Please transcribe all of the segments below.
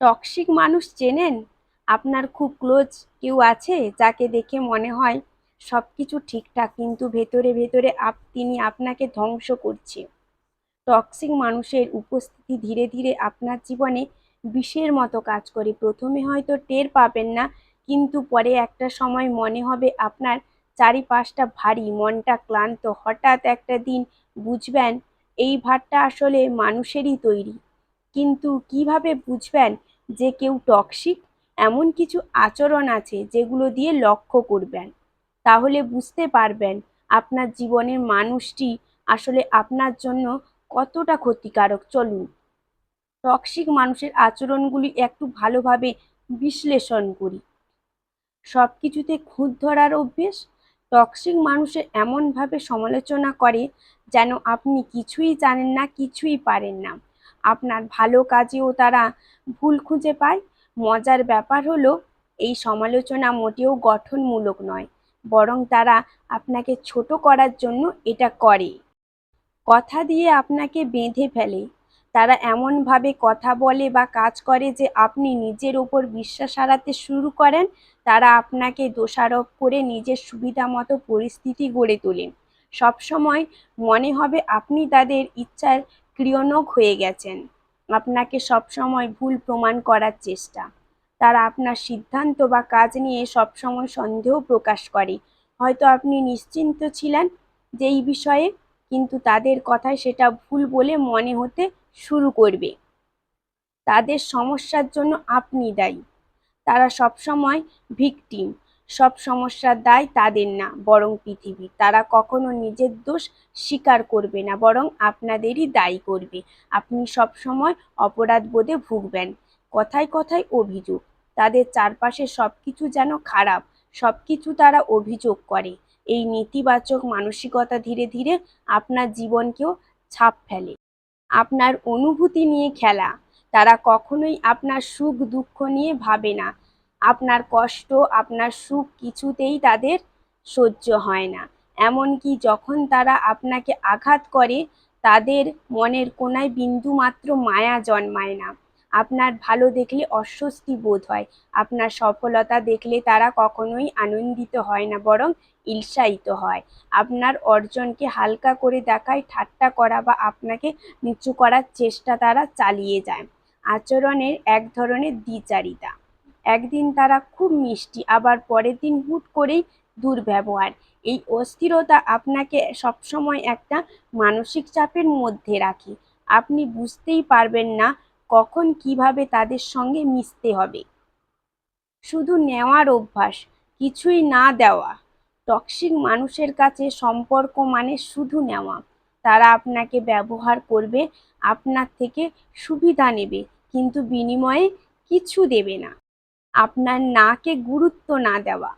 Toxic মানুষ চেনেন? আপনার খুব ক্লোজ কেউ আছে যাকে দেখে মনে হয় সব কিছু ঠিকঠাক, কিন্তু ভেতরে ভেতরে আপ, তিনি আপনাকে ধ্বংস করছে। টক্সিক মানুষের উপস্থিতি ধীরে ধীরে আপনার জীবনে বিষের মতো কাজ করে। প্রথমে হয়তো টের পাবেন না, কিন্তু পরে একটা সময় মনে হবে আপনার চারিপাশটা ভারী, মনটা ক্লান্ত। হঠাৎ একটা দিন বুঝবেন, এই ভারটা আসলে মানুষেরই তৈরি। কিন্তু কীভাবে বুঝবেন যে কেউ টক্সিক, এমন কিছু আচরণ আছে যেগুলো দিয়ে লক্ষ্য করবেন। তাহলে বুঝতে পারবেন আপনার জীবনের মানুষটি আসলে আপনার জন্য কতটা ক্ষতিকারক। চলুন, টক্সিক মানুষের আচরণগুলি একটু ভালোভাবে বিশ্লেষণ করি। সব কিছুতে খুঁত ধরার অভ্যেস, টক্সিক মানুষের এমনভাবে সমালোচনা করে যেন আপনি কিছুই জানেন না, কিছুই পারেন না। আপনার ভালো কাজেও তারা ভুল খুঁজে পায়। মজার ব্যাপার হলো, এই সমালোচনা মোটেও গঠনমূলক নয়, বরং তারা আপনাকে ছোট করার জন্য এটা করে। কথা দিয়ে আপনাকে বেঁধে ফেলে। তারা এমনভাবে কথা বলে বা কাজ করে যে আপনি নিজের ওপর বিশ্বাস হারাতে শুরু করেন, তারা আপনাকে দোষারোপ করে নিজের সুবিধা মতো পরিস্থিতি গড়ে তোলেন। সবসময় মনে হবে আপনি তাদের ইচ্ছার ক্রিয়নক হয়ে গেছেন। আপনাকে সবসময় ভুল প্রমাণ করার চেষ্টা। তারা আপনার সিদ্ধান্ত বা কাজ নিয়ে সবসময় সন্দেহ প্রকাশ করে। হয়তো আপনি নিশ্চিন্ত ছিলেন যে এই বিষয়ে, কিন্তু তাদের কথায় সেটা ভুল বলে মনে হতে শুরু করবে। তাদের সমস্যার জন্য আপনি দায়ী। তারা সবসময় ভিকটিম। সব সমস্যার দায় তাদের না, বরং পৃথিবীর তারা কখনো নিজের দোষ স্বীকার করবে না, বরং আপনাদেরই দায়ী করবে। আপনি সবসময় অপরাধ বোধে ভুগবেন। কথায় কথায় অভিযোগ। তাদের চারপাশে সব কিছু যেন খারাপ সব কিছু তারা অভিযোগ করে। এই নেতিবাচক মানসিকতা ধীরে ধীরে আপনার জীবনকেও ছাপ ফেলে। আপনার অনুভূতি নিয়ে খেলা। তারা কখনোই আপনার সুখ দুঃখ নিয়ে ভাবে না। আপনার কষ্ট, আপনার সুখ কিছুতেই তাদের সহ্য হয় না। এমনকি যখন তারা আপনাকে আঘাত করে, তাদের মনের কোনায় বিন্দুমাত্র মায়া জন্মায় না। আপনার ভালো দেখলে অস্বস্তি বোধ হয়, আপনার সফলতা দেখলে তারা কখনোই আনন্দিত হয় না, বরং ঈর্ষায়িত হয়। আপনার অর্জনকে হালকা করে দেখায়, ঠাট্টা করা বা আপনাকে নিচু করার চেষ্টা তারা চালিয়ে যায়। আচরণের এক ধরনের দ্বিচারিতা। একদিন তারা খুব মিষ্টি, আবার পরের দিন হুট করেই দুর্ব্যবহার। এই অস্থিরতা আপনাকে সবসময় একটা মানসিক চাপের মধ্যে রাখে। আপনি বুঝতেই পারবেন না কখন কীভাবে তাদের সঙ্গে মিশতে হবে। শুধু নেওয়ার অভ্যাস, কিছুই না দেওয়া। টক্সিক মানুষের কাছে সম্পর্ক মানে শুধু নেওয়া। তারা আপনাকে ব্যবহার করবে, আপনার থেকে সুবিধা নেবে, কিন্তু বিনিময়ে কিছু দেবে না। আপনার নাকে গুরুত্ব না দেওয়া।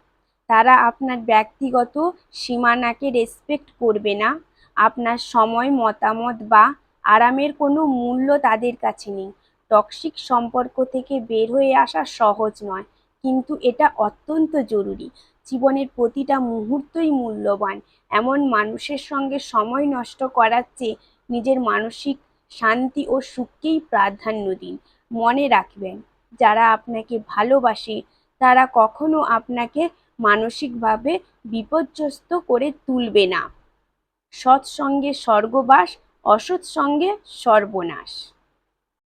তারা আপনার ব্যক্তিগত সীমানাকে রেসপেক্ট করবে না। আপনার সময়, মতামত বা আরামের কোনো মূল্য তাদের কাছে নেই। টক্সিক সম্পর্ক থেকে বের হয়ে আসা সহজ নয়, কিন্তু এটা অত্যন্ত জরুরি। জীবনের প্রতিটা মুহূর্তই মূল্যবান। এমন মানুষের সঙ্গে সময় নষ্ট করার চেয়ে নিজের মানসিক শান্তি ও সুখকেই প্রাধান্য দিন। মনে রাখবেন যারা আপনাকে ভালোবাসে, তারা কখনো আপনাকে মানসিকভাবে বিপর্যস্ত করে তুলবে না। সৎসঙ্গে স্বর্গবাস অসৎ সঙ্গে সর্বনাশ।